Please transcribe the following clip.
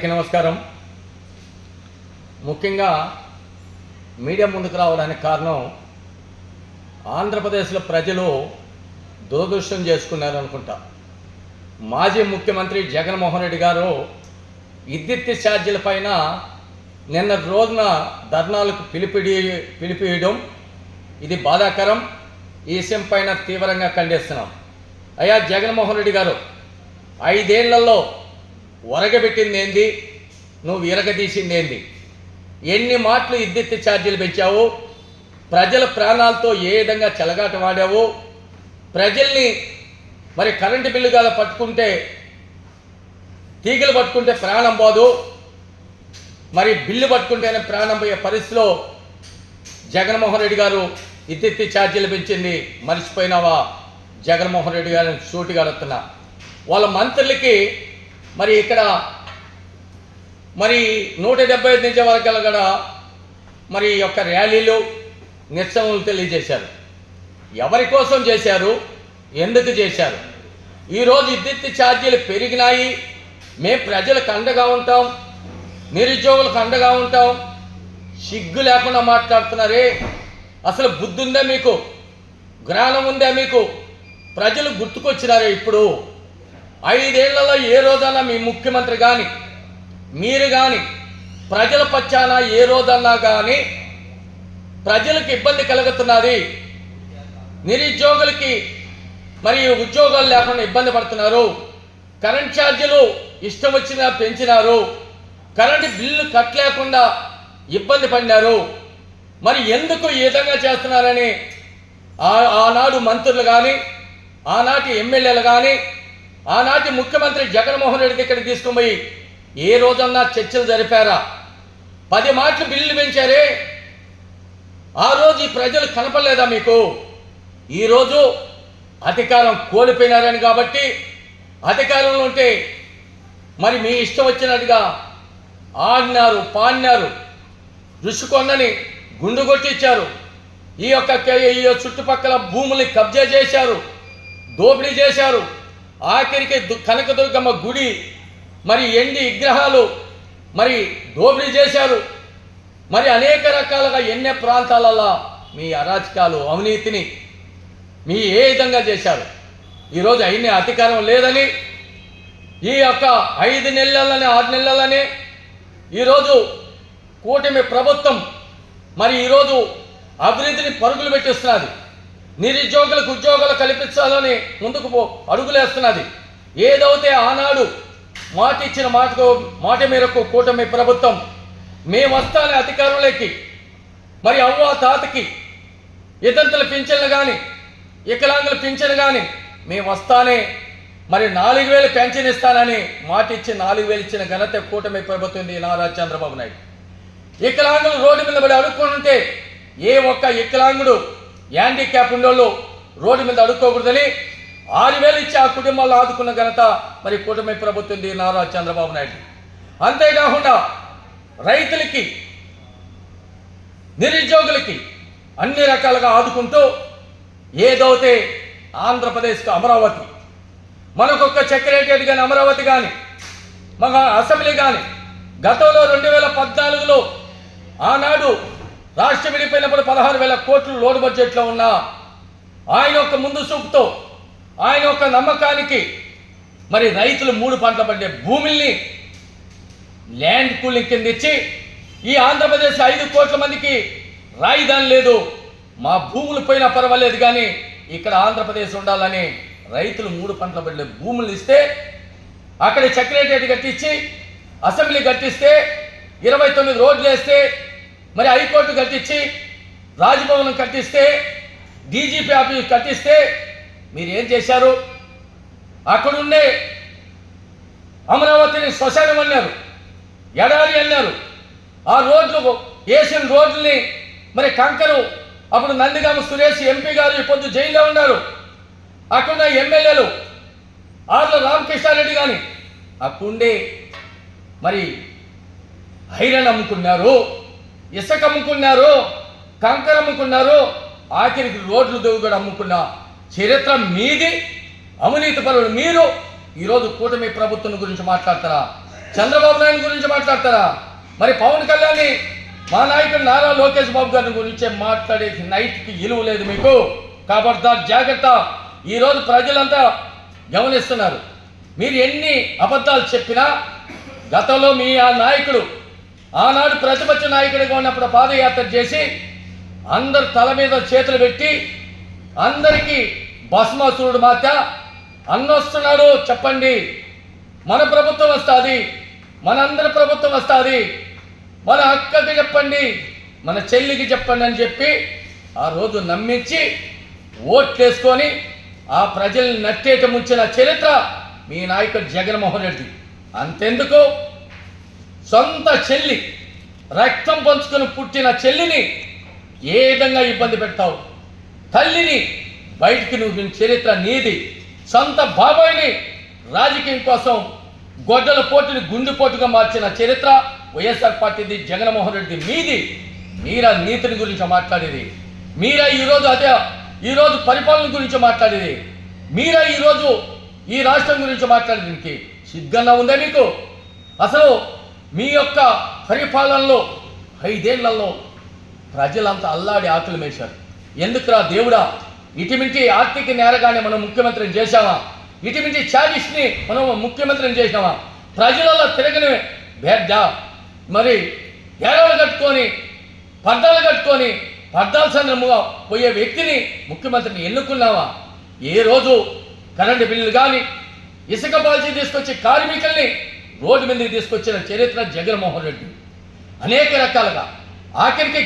అందరికీ నమస్కారం. ముఖ్యంగా మీడియా ముందుకు రావడానికి కారణం ఆంధ్రప్రదేశ్లో ప్రజలు దురదృష్టం చేసుకున్నారు అనుకుంటా. మాజీ ముఖ్యమంత్రి జగన్మోహన్ రెడ్డి గారు విద్యుత్ ఛార్జీల పైన నిన్న రోజున ధర్నాలకు పిలిపిడి పిలిపియడం ఇది బాధాకరం. ఈ విషయం పైన తీవ్రంగా ఖండిస్తున్నాం. అయ్యా జగన్మోహన్ రెడ్డి గారు ఐదేళ్ళలో ఒరగబెట్టింది ఏంది నువ్వు ఇరగదీసింది ఏంది ఎన్ని మాటలు ఇద్దెత్తి ఛార్జీలు పెంచావు? ప్రజల ప్రాణాలతో ఏ విధంగా చెలగాట వాడావు? ప్రజల్ని మరి కరెంటు బిల్లు కదా పట్టుకుంటే తీగలు పట్టుకుంటే ప్రాణం పోదు. మరి బిల్లు పట్టుకుంటేనే ప్రాణం పోయే పరిస్థితిలో జగన్మోహన్ రెడ్డి గారు ఇద్దెత్తి ఛార్జీలు పెంచింది. మర్చిపోయినావా? జగన్మోహన్ రెడ్డి గారిని సూటిగా అడుగుతున్నా వాళ్ళ మంత్రులకి మరి ఇక్కడ మరి నూట డెబ్బై ఐదు నుంచి కూడా మరి యొక్క ర్యాలీలు నిరసనలు తెలియజేశారు. ఎవరి కోసం చేశారు? ఎందుకు చేశారు? ఈరోజు విద్యుత్ ఛార్జీలు పెరిగినాయి. మేము ప్రజలకు అండగా ఉంటాం. నిరుద్యోగులకు అండగా ఉంటాం. సిగ్గు లేకుండా మాట్లాడుతున్నారే. అసలు బుద్ధి ఉందా మీకు? జ్ఞానం ఉందా మీకు? ప్రజలు గుర్తుకొచ్చినారే ఇప్పుడు. ఐదేళ్ళలో ఏ రోజన్నా మీ ముఖ్యమంత్రి కానీ మీరు కానీ ప్రజల పక్షాన ఏ రోజన్నా కానీ ప్రజలకు ఇబ్బంది కలుగుతున్నది. నిరుద్యోగులకి మరి ఉద్యోగాలు లేకుండా ఇబ్బంది పడుతున్నారు. కరెంట్ ఛార్జీలు ఇష్టం వచ్చిన పెంచినారు. కరెంటు బిల్లు కట్టలేకుండా ఇబ్బంది పడినారు. మరి ఎందుకు ఈ విధంగా చేస్తున్నారని ఆ- ఆనాడు మంత్రులు కానీ ఆనాటి ఎమ్మెల్యేలు కానీ ఆనాటి ముఖ్యమంత్రి జగన్మోహన్ రెడ్డి దగ్గరికి తీసుకుపోయి ఏ రోజన్నా చర్చలు జరిపారా? పది మాటలు బిల్లు పెంచారే? ఆ రోజు ఈ ప్రజలు కనపడలేదా మీకు? ఈరోజు అధికారం కోల్పోయినారని కాబట్టి అధికారంలో ఉంటే మరి మీ ఇష్టం వచ్చినట్టుగా ఆడినారు పాడినారు రుషికొండని గుండు కొట్టించారు ఈ యొక్క ఈ చుట్టుపక్కల భూముల్ని కబ్జా చేశారు దోపిడీ చేశారు. ఆఖరికి దు- కనకదుర్గమ్మ గుడి మరి ఎండి విగ్రహాలు మరి దోపిడీ చేశారు. మరి అనేక రకాలుగా ఎన్నో ప్రాంతాలలో మీ అరాచకాలు అవినీతిని మీ ఏ విధంగా చేశారు? ఈరోజు అయిన అధికారం లేదని ఈ యొక్క ఐదు నెలలనే ఆరు నెలలనే ఈరోజు కూటమి ప్రభుత్వం మరి ఈరోజు అభివృద్ధిని పరుగులు పెట్టిస్తున్నది. నిరుద్యోగులకు ఉద్యోగాలు కల్పించాలని ముందుకు పో అడుగులేస్తున్నది. ఏదైతే ఆనాడు మాట ఇచ్చిన మాటకు మాట మేరకు కూటమి ప్రభుత్వం మేము వస్తానే అధికారంలోకి మరి అవ్వ తాతకి ఇదంతల పింఛన్లు కానీ వికలాంగుల పింఛన్ కానీ మేము వస్తానే మరి నాలుగు వేలు పెన్షన్ ఇస్తానని మాట ఇచ్చి నాలుగు వేలు ఇచ్చిన ఘనత కూటమి ప్రభుత్వం నారా చంద్రబాబు నాయుడు. వికలాంగులు రోడ్డు మీద పడి అడుక్కుంటుంటే ఏ ఒక్క వికలాంగుడు హ్యాండిక్యాప్ ఉండోళ్ళు రోడ్డు మీద అడుక్కోకూడదని ఆరు వేలు ఇచ్చి ఆ కుటుంబాల్లో ఆదుకున్న ఘనత మరి కూటమి ప్రభుత్వం ఉంది నారా చంద్రబాబు నాయుడు అంతేకాకుండా రైతులకి నిరుద్యోగులకి అన్ని రకాలుగా ఆదుకుంటూ ఏదైతే ఆంధ్రప్రదేశ్కు అమరావతి మనకొక్క సెక్రటరియట్ కానీ అమరావతి కానీ మన అసెంబ్లీ కానీ గతంలో రెండు వేల పద్నాలుగులో ఆనాడు రాష్ట్రం విడిపోయినప్పుడు పదహారు వేల కోట్లు లోడు బడ్జెట్లో ఉన్న ఆయన యొక్క ముందు చూపుతో ఆయన యొక్క నమ్మకానికి మరి రైతులు మూడు పంటలు పండే భూముల్ని ల్యాండ్ కూలింగ్ కింద ఇచ్చి ఈ ఆంధ్రప్రదేశ్ ఐదు కోట్ల మందికి రాయిదాని లేదు. మా భూములు పోయినా పర్వాలేదు కానీ ఇక్కడ ఆంధ్రప్రదేశ్ ఉండాలని రైతులు మూడు పంటలు పడిన భూములు ఇస్తే అక్కడ సెక్రటరియట్ కట్టించి అసెంబ్లీ కట్టిస్తే ఇరవై తొమ్మిది రోడ్లు వేస్తే మరి హైకోర్టు కట్టించి రాజ్భవనం కట్టిస్తే డీజీపీ ఆఫీస్ కట్టిస్తే మీరు ఏం చేశారు? అక్కడుండే అమరావతిని శ్మశానం అన్నారు ఎడారి అన్నారు. ఆ రోడ్లు వేసిన రోడ్లని మరి కంకరు అప్పుడు నందిగామ సురేష్ ఎంపీ గారు ఇప్పుడు పొద్దు జైల్లో ఉన్నారు. అక్కడున్న ఎమ్మెల్యేలు ఆర్ల రామకృష్ణారెడ్డి కానీ అక్కడుండే మరి ఐరన్ అమ్ముకున్నారు. ఇసుక అమ్ముకున్నారు కంకర అమ్ముకున్నారు ఆఖరికి రోడ్లు దిగు అమ్ముకున్న చరిత్ర మీది అవినీతి పరులు మీరు. ఈరోజు కూటమి ప్రభుత్వం గురించి మాట్లాడతారా? చంద్రబాబు నాయుడు గురించి మాట్లాడతారా? మరి పవన్ కళ్యాణ్ మా నాయకుడు నారా లోకేష్ బాబు గారి గురించే మాట్లాడే నైట్కి విలువ లేదు మీకు. కాబట్టి జాగ్రత్త. ఈరోజు ప్రజలంతా గమనిస్తున్నారు. మీరు ఎన్ని అబద్ధాలు చెప్పినా గతంలో మీ ఆ నాయకుడు ఆనాడు ప్రతిపక్ష నాయకుడిగా ఉన్నప్పుడు పాదయాత్ర చేసి అందరు తల మీద చేతులు పెట్టి అందరికీ భస్మాసురుడు మాత అన్నొస్తున్నాడు చెప్పండి. మన ప్రభుత్వం వస్తుంది మనందరి ప్రభుత్వం వస్తుంది. మన అక్కకి చెప్పండి మన చెల్లికి చెప్పండి అని చెప్పి ఆ రోజు నమ్మించి ఓట్లేసుకొని ఆ ప్రజల్ని నట్టేట ముంచిన చరిత్ర మీ నాయకుడు జగన్మోహన్ రెడ్డి. అంతెందుకు? సొంత చెల్లి రక్తం పంచుకొని పుట్టిన చెల్లిని ఏ విధంగా ఇబ్బంది పెడతావు? తల్లిని బయటికి నువ్వు చరిత్ర నీది. సొంత బాబాయిని రాజకీయం కోసం గొడ్డల పోటుని గుండెపోటుగా మార్చిన చరిత్ర వైఎస్ఆర్ పార్టీది జగన్మోహన్ రెడ్డి మీది. మీరా నీతిని గురించి మాట్లాడేది. మీరా ఈరోజు అదే ఈరోజు పరిపాలన గురించి మాట్లాడేది. మీరా ఈరోజు ఈ రాష్ట్రం గురించి మాట్లాడేదానికి సిద్ధంగా ఉందా మీకు? అసలు మీ యొక్క పరిపాలనలో ఐదేళ్ళలో ప్రజలంతా అల్లాడి ఆకులు మేశారు. ఎందుకురా దేవుడా? ఇటుమించి ఆర్థిక నేరగానే మనం ముఖ్యమంత్రిని చేశామా? ఇటుమించి చారిస్ని మనం ముఖ్యమంత్రిని చేశామా? ప్రజలలో తిరగని బేడ్డ మరి ఎరవలు కట్టుకొని పద్దాలు కట్టుకొని పడ్డాల పోయే వ్యక్తిని ముఖ్యమంత్రిని ఎన్నుకున్నావా? ఏ రోజు కరెంటు బిల్లులు కానీ ఇసుక పాలసీ తీసుకొచ్చి కార్మికుల్ని రోడ్డు మీదకి తీసుకొచ్చిన చరిత్ర జగన్మోహన్ రెడ్డి. అనేక రకాలుగా. ఆఖరికి